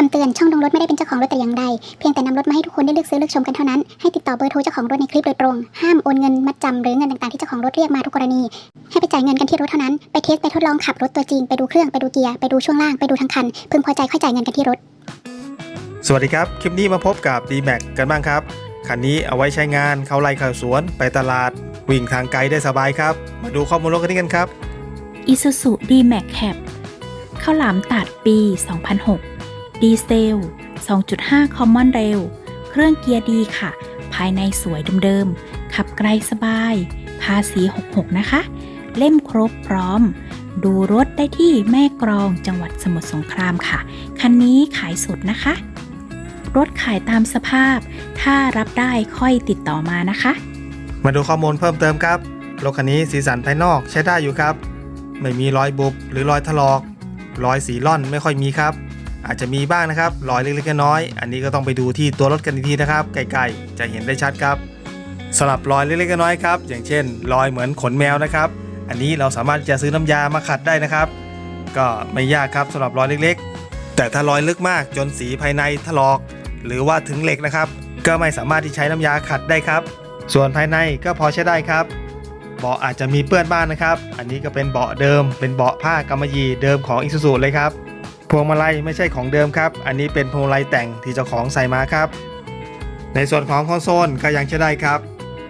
คำเตือนช่องลงรถไม่ได้เป็นเจ้าของรถแต่อย่างใด เพียงแต่นำรถมาให้ทุกคนได้เลือกซื้อเลือกชมกันเท่านั้น ให้ติดต่อเบอร์โทรเจ้าของรถในคลิปโดยตรง ห้ามโอนเงินมัดจำหรือเงินต่างๆที่เจ้าของรถเรียกมาทุกกรณี ให้ไปจ่ายเงินกันที่รถเท่านั้น ไปเทสไปทดลองขับรถตัวจริง ไปดูเครื่องไปดูเกียร์ไปดูช่วงล่างไปดูทั้งคัน พึงพอใจค่อยจ่ายเงินกันที่รถ สวัสดีครับ คลิปนี้มาพบกับ d m a x กันบ้างครับ คันนี้เอาไว้ใช้งานเข้าไร่เข้าสวน ไปตลาด วิ่งทางไกลได้สบายครับ มาดูข้อมูลรถคันนี้กันครับ Isuzu D-Max Cab ข้าวหลามตัดปี 2006 ดีเซล 2.5 Common Rail เครื่องเกียร์ดีค่ะ ภายในสวยเดิมๆ ขับไกลสบาย ภาษี 66 นะคะ เล่มครบพร้อม ดูรถได้ที่แม่กรองจังหวัดสมุทรสงครามค่ะ คันนี้ขายสดนะคะ รถขายตามสภาพ ถ้ารับได้ค่อยติดต่อมานะคะ มาดูข้อมูลเพิ่มเติมครับ รถคันนี้สีสันภายนอกใช้ได้อยู่ครับ ไม่มีรอยบุบหรือรอยถลอก รอยสีล่อนไม่ค่อยมีครับ อาจจะมีบ้างนะครับรอยเล็กๆน้อยๆอันนี้ก็ต้องไปดูที่ตัวรถกันอีกทีนะครับไกลๆจะเห็นได้ชัดครับสำหรับรอยเล็กๆน้อยๆครับอย่างเช่น รอยเหมือนขนแมวนะครับ อันนี้เราสามารถจะซื้อน้ำยามาขัดได้นะครับ ก็ไม่ยากครับสำหรับรอยเล็กๆ แต่ถ้ารอยลึกมากจนสีภายในถลอก หรือว่าถึงเหล็กนะครับ ก็ไม่สามารถที่ใช้น้ำยาขัดได้ครับ ส่วนภายในก็พอใช้ได้ครับเบาะอาจจะมีเปื้อนบ้างนะครับ อันนี้ก็เป็นเบาะเดิม เป็นเบาะผ้ากำมะหยี่เดิมของอิซูซูเลยครับ พวงมาลัยไม่ใช่ของเดิมครับ อันนี้เป็นพวงมาลัยแต่งที่เจ้าของใส่มาครับ ในส่วนของคอนโซลก็ยังใช้ได้ครับ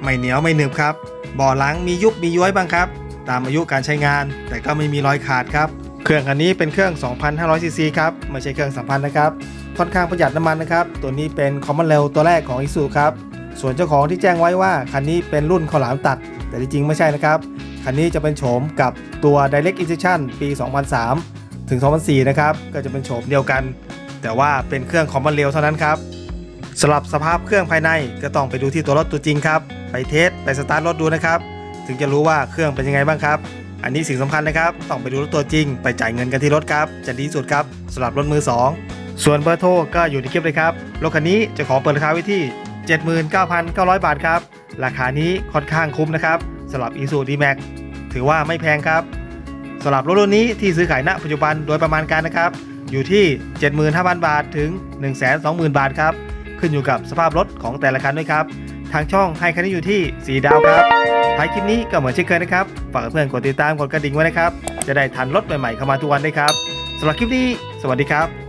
ไม่เหนียวไม่หนึบครับบาะหลังมียุบมีย้อยบ้างครับ ตามอายุการใช้งาน แต่ก็ไม่มีรอยขาดครับ เครื่องคันนี้เป็นเครื่อง 2,500 ซีซีครับ ไม่ใช่เครื่อง 3,000 นะครับ ค่อนข้างประหยัดน้ำมันนะครับ ตัวนี้เป็น Common Rail ตัวแรกของ i s u ครับ ส่วนเจ้าของที่แจ้งไว้ว่าคันนี้เป็นรุ่นข้าวหลามตัด แต่จริงๆไม่ใช่นะครับ คันนี้จะเป็นโฉมกับตัว Direct Injection ปี 2003 ถึง 2004 นะครับ ก็จะเป็นโฉมเดียวกัน แต่ว่าเป็นเครื่อง Common Rail เท่านั้นครับสำหรับสภาพเครื่องภายในก็ต้องไปดูที่ตัวรถตัวจริงครับไปเทสไปสตาร์ทรถดูนะครับ ถึงจะรู้ว่าเครื่องเป็นยังไงบ้างครับอันนี้สิ่งสำคัญนะครับ ต้องไปดูรถตัวจริง ไปจ่ายเงินกันที่รถครับ จะดีสุดครับสำหรับรถมือ 2 ส่วนเบอร์โทรก็อยู่ในคลิปเลยครับ รถคันนี้จะขอเปิดราคาไว้ที่ 79,900 บาทครับ ราคานี้ค่อนข้างคุ้มนะครับสำหรับ i s u d m a x ถือว่าไม่แพงครับ สำหรับรถรุ่นนี้ที่ซื้อขายณปัจจุบันโดยประมาณการนะครับ อยู่ที่ 75,000 บาทถึง 120,000 บาทครับ ขึ้นอยู่กับสภาพรถของแต่ละคันด้วยครับ ทางช่องให้คันนี้อยู่ที่ 4 ดาวครับ ท้ายคลิปนี้ก็เหมือนเช่นเคยนะครับ ฝากเพื่อนกดติดตามกดกระดิ่งไว้นะครับ จะได้ทันรถใหม่ๆเข้ามาทุกวันได้ครับสำหรับคลิปนี้ สวัสดีครับ